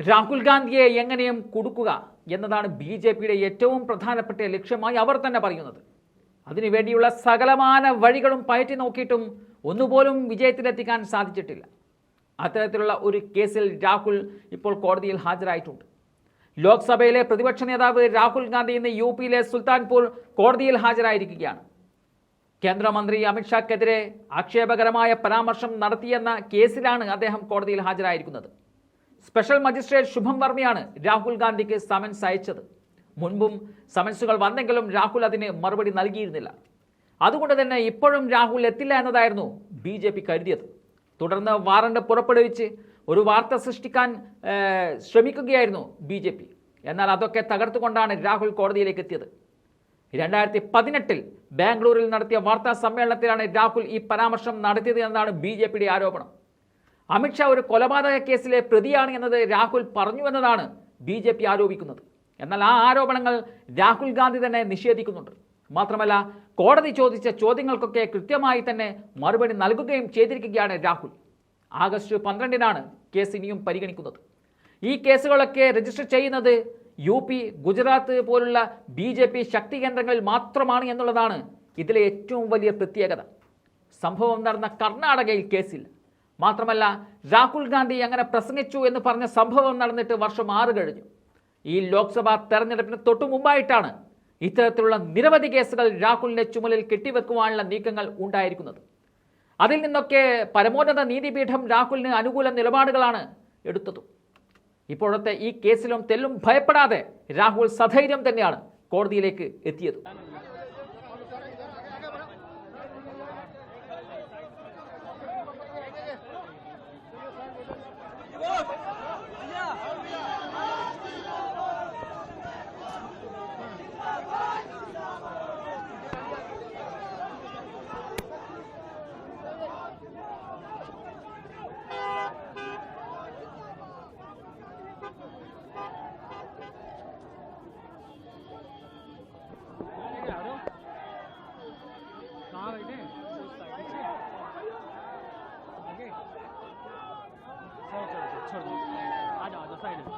രാഹുൽ ഗാന്ധിയെ എങ്ങനെയും കൊടുക്കുക എന്നതാണ് ബി ജെ പിയുടെ ഏറ്റവും പ്രധാനപ്പെട്ട ലക്ഷ്യമായി അവർ തന്നെ പറയുന്നത്. അതിനുവേണ്ടിയുള്ള സകലമാന വഴികളും പയറ്റി നോക്കിയിട്ടും ഒന്നുപോലും വിജയത്തിലെത്തിക്കാൻ സാധിച്ചിട്ടില്ല. അത്തരത്തിലുള്ള ഒരു കേസിൽ രാഹുൽ ഇപ്പോൾ കോടതിയിൽ ഹാജരായിട്ടുണ്ട്. ലോക്സഭയിലെ പ്രതിപക്ഷ നേതാവ് രാഹുൽ ഗാന്ധി ഇന്ന് യു പിയിലെ സുൽത്താൻപൂർ കോടതിയിൽ ഹാജരായിരിക്കുകയാണ്. കേന്ദ്രമന്ത്രി അമിത്ഷാക്കെതിരെ ആക്ഷേപകരമായ പരാമർശം നടത്തിയെന്ന കേസിലാണ് അദ്ദേഹം കോടതിയിൽ ഹാജരായിരിക്കുന്നത്. സ്പെഷ്യൽ മജിസ്ട്രേറ്റ് ശുഭം വർമ്മയാണ് രാഹുൽ ഗാന്ധിക്ക് സമൻസ് അയച്ചത്. മുൻപും സമൻസുകൾ വന്നെങ്കിലും രാഹുൽ അതിന് മറുപടി നൽകിയിരുന്നില്ല. അതുകൊണ്ട് തന്നെ ഇപ്പോഴും രാഹുൽ എത്തില്ല എന്നതായിരുന്നു ബി ജെ പി കരുതിയത്. തുടർന്ന് വാറണ്ട് പുറപ്പെടുവിച്ച് ഒരു വാർത്ത സൃഷ്ടിക്കാൻ ശ്രമിക്കുകയായിരുന്നു ബി ജെ പി. എന്നാൽ അതൊക്കെ തകർത്തുകൊണ്ടാണ് രാഹുൽ കോടതിയിലേക്ക് എത്തിയത്. രണ്ടായിരത്തി പതിനെട്ടിൽ ബാംഗ്ലൂരിൽ നടത്തിയ വാർത്താ സമ്മേളനത്തിലാണ് രാഹുൽ ഈ പരാമർശം നടത്തിയത് എന്നാണ് ബി ആരോപണം. അമിത്ഷാ ഒരു കൊലപാതക കേസിലെ പ്രതിയാണ് എന്നത് രാഹുൽ പറഞ്ഞു എന്നതാണ് ബി ജെ പി ആരോപിക്കുന്നത്. എന്നാൽ ആ ആരോപണങ്ങൾ രാഹുൽ ഗാന്ധി തന്നെ നിഷേധിക്കുന്നുണ്ട്. മാത്രമല്ല കോടതി ചോദിച്ച ചോദ്യങ്ങൾക്കൊക്കെ കൃത്യമായി തന്നെ മറുപടി നൽകുകയും ചെയ്തിരിക്കുകയാണ് രാഹുൽ. ആഗസ്റ്റ് പന്ത്രണ്ടിനാണ് കേസ് ഇനിയും പരിഗണിക്കുന്നത്. ഈ കേസുകളൊക്കെ രജിസ്റ്റർ ചെയ്യുന്നത് യു പി ഗുജറാത്ത് പോലുള്ള ബി ജെ പി ശക്തി കേന്ദ്രങ്ങളിൽ മാത്രമാണ് എന്നുള്ളതാണ് ഇതിലെ ഏറ്റവും വലിയ പ്രത്യേകത. സംഭവം നടന്ന കർണാടകയിൽ കേസില്ല മാത്രമല്ല രാഹുൽ ഗാന്ധി അങ്ങനെ പ്രസംഗിച്ചു എന്ന് പറഞ്ഞ സംഭവം നടന്നിട്ട് വർഷം ആറ് കഴിഞ്ഞു. ഈ ലോക്സഭാ തെരഞ്ഞെടുപ്പിന് തൊട്ടു മുമ്പായിട്ടാണ് ഇത്തരത്തിലുള്ള നിരവധി കേസുകൾ രാഹുലിന്റെ ചുമലിൽ കെട്ടിവെക്കുവാനുള്ള നീക്കങ്ങൾ ഉണ്ടായിരിക്കുന്നത്. അതിൽ നിന്നൊക്കെ പരമോന്നത നീതിപീഠം രാഹുലിന് അനുകൂല നിലപാടുകളാണ് എടുത്തത്. ഇപ്പോഴത്തെ ഈ കേസിലും തെല്ലും ഭയപ്പെടാതെ രാഹുൽ സധൈര്യം തന്നെയാണ് കോടതിയിലേക്ക് എത്തിയത്. ちょっとね、あ、じゃ、